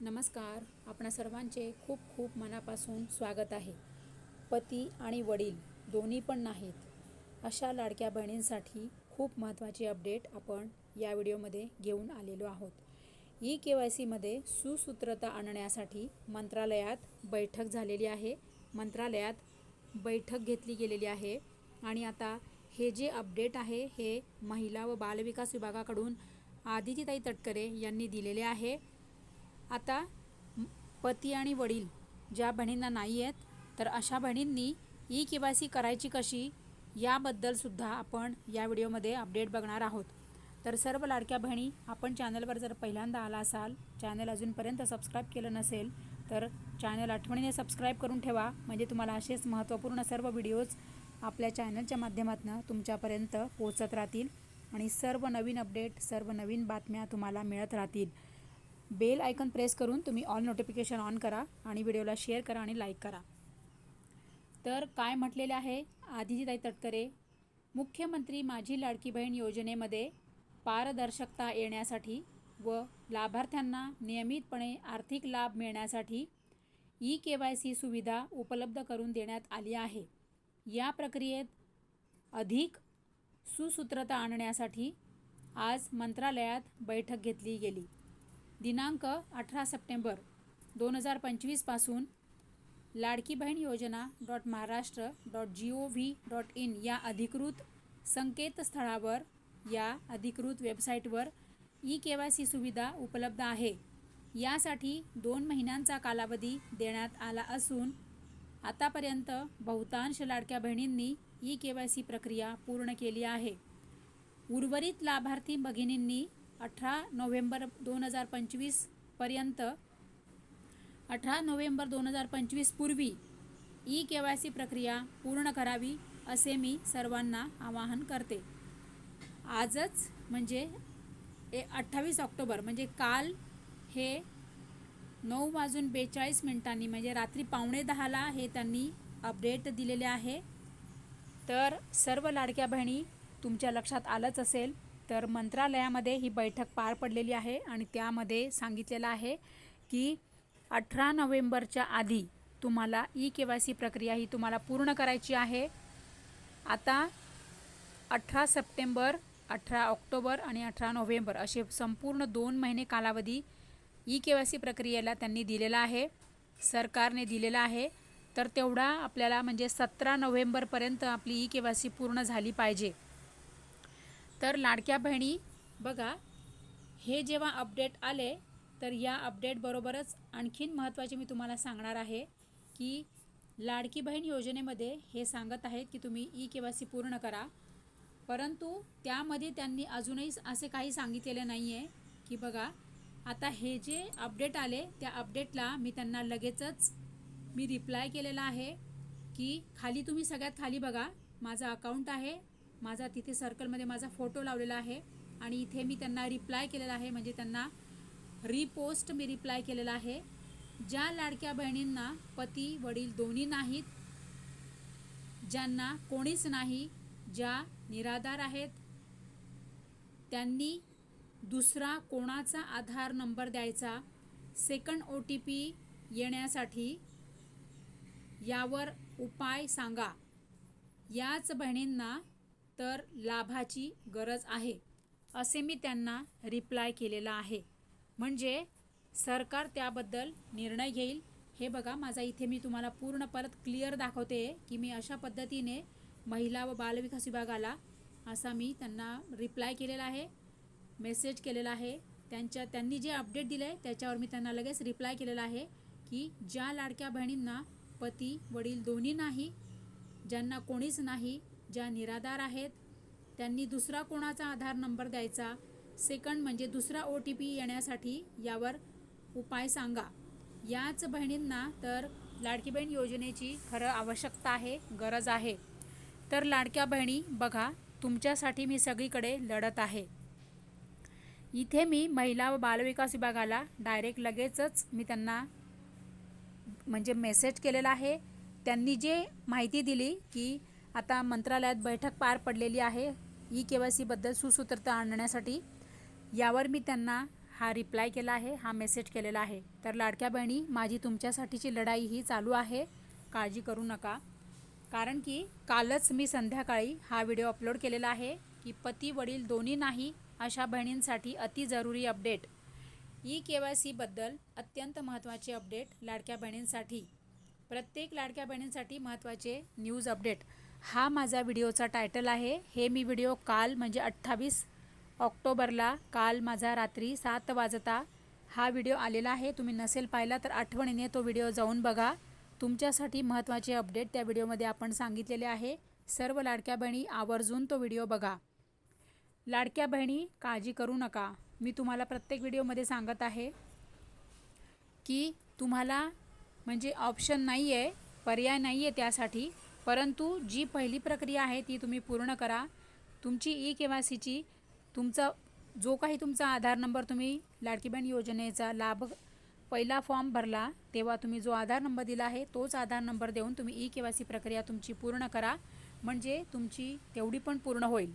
नमस्कार. आपणा सर्वांचे खूप खूप मनापासून स्वागत आहे. पती आणि वडील दोन्ही पण नाहीत अशा लाडक्या बहिणींसाठी खूप महत्त्वाची अपडेट आपण या व्हिडिओमध्ये घेऊन आलेलो आहोत. ई के वाय सीमध्ये सुसूत्रता आणण्यासाठी मंत्रालयात बैठक झालेली आहे. मंत्रालयात बैठक घेतली गेलेली आहे आणि आता हे जे अपडेट आहे हे महिला व बालविकास विभागाकडून आदितीताई तटकरे यांनी दिलेले आहे. आता पती आणि वडील ज्या बहिणींना नाही आहेत तर अशा बहिणींनी ई के वाय सी करायची कशी याबद्दलसुद्धा आपण या व्हिडिओमध्ये अपडेट बघणार आहोत. तर सर्व लाडक्या बहिणी आपण चॅनलवर जर पहिल्यांदा आला असाल चॅनल अजूनपर्यंत सबस्क्राईब केलं नसेल तर चॅनल आठवणीने सबस्क्राईब करून ठेवा. म्हणजे तुम्हाला असेच महत्त्वपूर्ण सर्व व्हिडिओज आपल्या चॅनलच्या माध्यमातून तुमच्यापर्यंत पोचत राहतील आणि सर्व नवीन अपडेट सर्व नवीन बातम्या तुम्हाला मिळत राहतील. बेल आयकन प्रेस करून तुम्ही ऑल नोटिफिकेशन ऑन करा आणि व्हिडिओला शेअर करा आणि लाईक करा. तर काय म्हटलेले आहे? आदितीताई तटकरे मुख्यमंत्री माझी लाडकी बहीण योजनेमध्ये पारदर्शकता येण्यासाठी व लाभार्थ्यांना नियमितपणे आर्थिक लाभ मिळण्यासाठी ई के वाय सी सुविधा उपलब्ध करून देण्यात आली आहे. या प्रक्रियेत अधिक सुसूत्रता आणण्यासाठी आज मंत्रालयात बैठक घेतली गेली. दिनांक अठरा सप्टेंबर दोन हजार पंचवीसपासून लाडकी बहीण योजना dot Maharashtra dot G O V dot in या अधिकृत संकेतस्थळावर या अधिकृत वेबसाईटवर ई के वाय सी सुविधा उपलब्ध आहे. यासाठी दोन महिन्यांचा कालावधी देण्यात आला असून आतापर्यंत बहुतांश लाडक्या बहिणींनी ई के वाय सी प्रक्रिया पूर्ण केली आहे. उर्वरित लाभार्थी भगिनींनी अठरा नोव्हेंबर दोन हजार पंचवीसपर्यंत अठरा नोव्हेंबर दोन हजार पंचवीस पूर्वी ई के वाय सी प्रक्रिया पूर्ण करावी असे मी सर्वांना आवाहन करते. आजच म्हणजे ए अठ्ठावीस ऑक्टोबर म्हणजे काल हे नऊ वाजून बेचाळीस मिनिटांनी म्हणजे रात्री पावणे दहाला हे त्यांनी अपडेट दिलेले आहे. तर सर्व लाडक्या बहिणी तुमच्या लक्षात आलंच असेल तर मंत्रालयामध्ये ही बैठक पार पडलेली आहे आणि त्यामध्ये सांगितलेलं आहे की अठरा नोव्हेंबरच्या आधी तुम्हाला ई के वाय सी प्रक्रिया ही तुम्हाला पूर्ण करायची आहे. आता अठरा सप्टेंबर अठरा ऑक्टोबर आणि अठरा नोव्हेंबर असे संपूर्ण दोन महिने कालावधी ई के वाय सी प्रक्रियेला त्यांनी दिलेला आहे. सरकारने दिलेला आहे. तर तेवढा आपल्याला म्हणजे सतरा नोव्हेंबरपर्यंत आपली ई के वाय सी पूर्ण झाली पाहिजे. तर लाडक्या बहिणी बघा हे जेव्हा अपडेट आले तर या अपडेटबरोबरच आणखीन महत्त्वाचे मी तुम्हाला सांगणार आहे की लाडकी बहीण योजनेमध्ये हे सांगत आहेत की तुम्ही ई के वाय सी पूर्ण करा. परंतु त्यामध्ये त्यांनी अजूनही असे काही सांगितलेले नाही आहे की बघा आता हे जे अपडेट आले त्या अपडेटला मी त्यांना लगेचच मी रिप्लाय केलेला आहे की खाली तुम्ही सगळ्यात खाली बघा माझं अकाउंट आहे माझा तिथे सर्कलमध्ये माझा फोटो लावलेला आहे आणि इथे मी त्यांना रिप्लाय केलेला आहे. म्हणजे त्यांना रिपोस्ट मी रिप्लाय केलेला आहे. ज्या लाडक्या बहिणींना पती वडील दोन्ही नाहीत ज्यांना कोणीच नाही ज्या निराधार आहेत त्यांनी दुसरा कोणाचा आधार नंबर द्यायचा? सेकंड ओ टी पी येण्यासाठी यावर उपाय सांगा. याच बहिणींना तर लाभाची गरज आहे असे मी त्यांना रिप्लाय केलेला आहे. म्हणजे सरकार त्याबद्दल निर्णय घेईल. हे बघा माझा इथे मी तुम्हाला पूर्ण परत क्लिअर दाखवते की मी अशा पद्धतीने महिला व बालविकास विभागाला असा मी त्यांना रिप्लाय केलेला आहे मेसेज केलेला आहे. त्यांच्या त्यांनी जे अपडेट दिलं आहे त्याच्यावर मी त्यांना लगेच रिप्लाय केलेला आहे की ज्या लाडक्या बहिणींना पती वडील दोन्ही नाही ज्यांना कोणीच नाही ज्या निराधार आहेत त्यांनी दुसरा कोणाचा आधार नंबर द्यायचा? सेकंड म्हणजे दुसरा ओ टी पी येण्यासाठी यावर उपाय सांगा. याच बहिणींना तर लाडकी बहीण योजनेची खरं आवश्यकता आहे गरज आहे. तर लाडक्या बहिणी बघा तुमच्यासाठी मी सगळीकडे लढत आहे. इथे मी महिला व बालविकास विभागाला डायरेक्ट लगेचच मी त्यांना म्हणजे मेसेज केलेला आहे. त्यांनी जे माहिती दिली की आता मंत्रालयात बैठक पार पडलेली आहे. ई के वाय सीबद्दल सुसूत्रता आणण्यासाठी यावर मी त्यांना हा रिप्लाय केला आहे हा मेसेज केलेला आहे. तर लाडक्या बहिणी माझी तुमच्यासाठीची लढाई ही चालू आहे. काळजी करू नका. कारण की कालच मी संध्याकाळी हा व्हिडिओ अपलोड केलेला आहे की पती वडील दोन्ही नाही अशा बहिणींसाठी अति जरुरी अपडेट ई के वाय सीबद्दल अत्यंत महत्त्वाचे अपडेट लाडक्या बहिणींसाठी. प्रत्येक लाडक्या बहिणींसाठी महत्त्वाचे न्यूज अपडेट हा माझा व्हिडिओचा टायटल आहे. हे मी व्हिडिओ काल म्हणजे अठ्ठावीस ऑक्टोबरला काल माझा रात्री सात वाजता हा व्हिडिओ आलेला आहे. तुम्ही नसेल पाहिला तर आठवणीने तो व्हिडिओ जाऊन बघा. तुमच्यासाठी महत्त्वाचे अपडेट त्या व्हिडिओमध्ये आपण सांगितलेले आहे. सर्व लाडक्या बहिणी आवर्जून तो व्हिडिओ बघा. लाडक्या बहिणी काळजी करू नका. मी तुम्हाला प्रत्येक व्हिडिओमध्ये सांगत आहे की तुम्हाला म्हणजे ऑप्शन नाही आहे पर्याय नाही आहे त्यासाठी. परंतु जी पहिली प्रक्रिया आहे ती तुम्ही पूर्ण करा. तुमची ई के वाय सीची तुमचा जो काही तुमचा आधार नंबर तुम्ही लाडकी बहीण योजनेचा लाभ पहिला फॉर्म भरला तेव्हा तुम्ही जो आधार नंबर दिला आहे तोच आधार नंबर देऊन तुम्ही ई के वाय सी प्रक्रिया तुमची पूर्ण करा. म्हणजे तुमची तेवढी पण पूर्ण होईल.